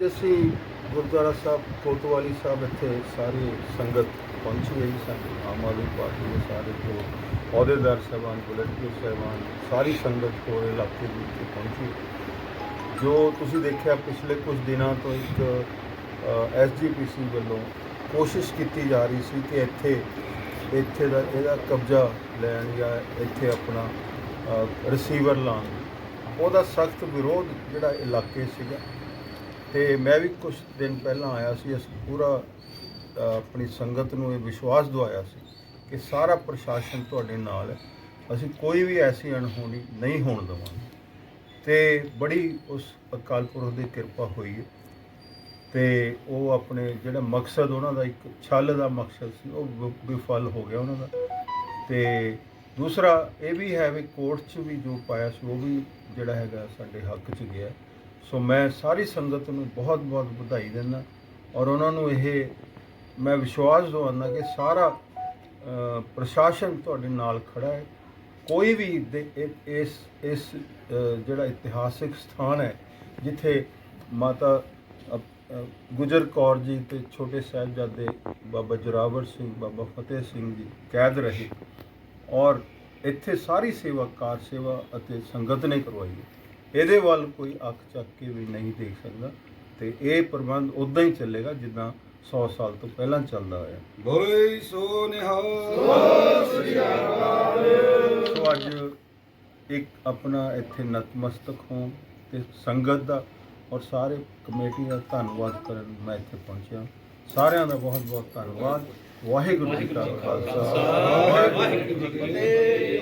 ਅਸੀਂ ਗੁਰਦੁਆਰਾ ਸਾਹਿਬ ਕੋਤਵਾਲੀ ਸਾਹਿਬ ਇੱਥੇ ਸਾਰੀ ਸੰਗਤ ਪਹੁੰਚੀ ਹੈ ਜੀ ਸਾਡੀ ਆਮ ਆਦਮੀ ਪਾਰਟੀ ਦੇ ਸਾਰੇ ਜੋ ਅਹੁਦੇਦਾਰ ਸਾਹਿਬਾਨ ਵਲੰਟੀਅਰ ਸਾਹਿਬਾਨ, ਸਾਰੀ ਸੰਗਤ ਹੋਰ ਇਲਾਕੇ ਦੇ ਇੱਥੇ ਪਹੁੰਚੀ ਜੋ ਤੁਸੀਂ ਦੇਖਿਆ ਪਿਛਲੇ ਕੁਝ ਦਿਨਾਂ ਤੋਂ ਇੱਕ ਐਸਜੀਪੀਸੀ ਵੱਲੋਂ ਕੋਸ਼ਿਸ਼ ਕੀਤੀ ਜਾ ਰਹੀ ਸੀ ਕਿ ਇੱਥੇ ਇੱਥੇ ਦਾ ਇਹਦਾ ਕਬਜ਼ਾ ਲੈਣ ਜਾਂ ਇੱਥੇ ਆਪਣਾ ਰਿਸੀਵਰ ਲਾਉਣ। ਉਹਦਾ ਸਖਤ ਵਿਰੋਧ ਜਿਹੜਾ ਇਲਾਕੇ ਸੀਗਾ ਤੇ ਮੈਂ ਵੀ ਕੁਝ ਦਿਨ ਪਹਿਲਾਂ ਆਇਆ ਸੀ, ਅਸੀਂ ਪੂਰਾ ਆਪਣੀ ਸੰਗਤ ਨੂੰ ਇਹ ਵਿਸ਼ਵਾਸ ਦਵਾਇਆ ਸੀ ਕਿ ਸਾਰਾ ਪ੍ਰਸ਼ਾਸਨ ਤੁਹਾਡੇ ਨਾਲ ਹੈ। ਅਸੀਂ ਕੋਈ ਵੀ ਐਸੀ ਅਣਹੋਣੀ ਨਹੀਂ ਹੋਣ ਦੇਵਾਂਗੇ। ਤੇ ਬੜੀ ਉਸ ਅਕਾਲ ਪੁਰਖ ਦੀ ਕਿਰਪਾ ਹੋਈ ਹੈ। ਤੇ ਉਹ ਆਪਣੇ ਜਿਹੜਾ ਮਕਸਦ ਉਹਨਾਂ ਦਾ, ਇੱਕ ਛਲ ਦਾ ਮਕਸਦ ਸੀ, ਉਹ ਵਿਫਲ ਹੋ ਗਿਆ ਉਹਨਾਂ ਦਾ। ਤੇ ਦੂਸਰਾ ਇਹ ਵੀ ਹੈ ਵੀ ਕੋਰਟ 'ਚ ਵੀ ਜੋ ਪਾਇਆ ਸੀ, ਉਹ ਵੀ ਜਿਹੜਾ ਹੈਗਾ ਸਾਡੇ ਹੱਕ 'ਚ ਗਿਆ। ਸੋ ਮੈਂ ਸਾਰੀ ਸੰਗਤ ਨੂੰ ਬਹੁਤ ਬਹੁਤ ਵਧਾਈ ਦਿੰਦਾ ਔਰ ਉਹਨਾਂ ਨੂੰ ਇਹ ਮੈਂ ਵਿਸ਼ਵਾਸ ਦਵਾਉਂਦਾ ਕਿ ਸਾਰਾ ਪ੍ਰਸ਼ਾਸਨ ਤੁਹਾਡੇ ਨਾਲ ਖੜਾ ਹੈ। ਕੋਈ ਵੀ ਦੇ- ਇਸ ਇਸ ਜਿਹੜਾ ਇਤਿਹਾਸਿਕ ਸਥਾਨ ਹੈ, ਜਿੱਥੇ ਮਾਤਾ ਗੁਜਰ ਕੌਰ ਜੀ ਤੇ ਛੋਟੇ ਸਾਹਿਬਜ਼ਾਦੇ ਬਾਬਾ ਜੋਰਾਵਰ ਸਿੰਘ, ਬਾਬਾ ਫਤਿਹ ਸਿੰਘ ਜੀ ਕੈਦ ਰਹੇ ਔਰ ਇੱਥੇ ਸਾਰੀ ਸੇਵਾ, ਕਾਰ ਸੇਵਾ ਅਤੇ ਸੰਗਤ ਨੇ ਕਰਵਾਈ। ਇਹਦੇ ਵੱਲ ਕੋਈ ਅੱਖ ਚੱਕ ਕੇ ਵੀ ਨਹੀਂ ਦੇਖ ਸਕਦਾ ਤੇ ਇਹ ਪ੍ਰਬੰਧ ਉਦਾਂ ਹੀ ਚੱਲੇਗਾ ਜਿੱਦਾਂ 100 ਸਾਲ ਤੋਂ ਪਹਿਲਾਂ ਚੱਲਦਾ ਆਇਆ। ਬੋਲੇ ਸੋ ਨਿਹਾਲ। ਸੋ ਅੱਜ ਇੱਕ ਆਪਣਾ ਇੱਥੇ ਨਤਮਸਤਕ ਹੋਂ ਤੇ ਸੰਗਤ ਦਾ ਔਰ ਸਾਰੇ ਕਮੇਟੀ ਦਾ ਧੰਨਵਾਦ ਕਰਨ ਮੈਂ ਇੱਥੇ ਪਹੁੰਚਿਆ। ਸਾਰਿਆਂ ਦਾ ਬਹੁਤ ਬਹੁਤ ਧੰਨਵਾਦ। ਵਾਹਿਗੁਰੂ ਜੀ ਕਾ ਖਾਲਸਾ। ਵਾਹਿਗੁਰੂ ਜੀ ਕੀ ਫਤਿਹ।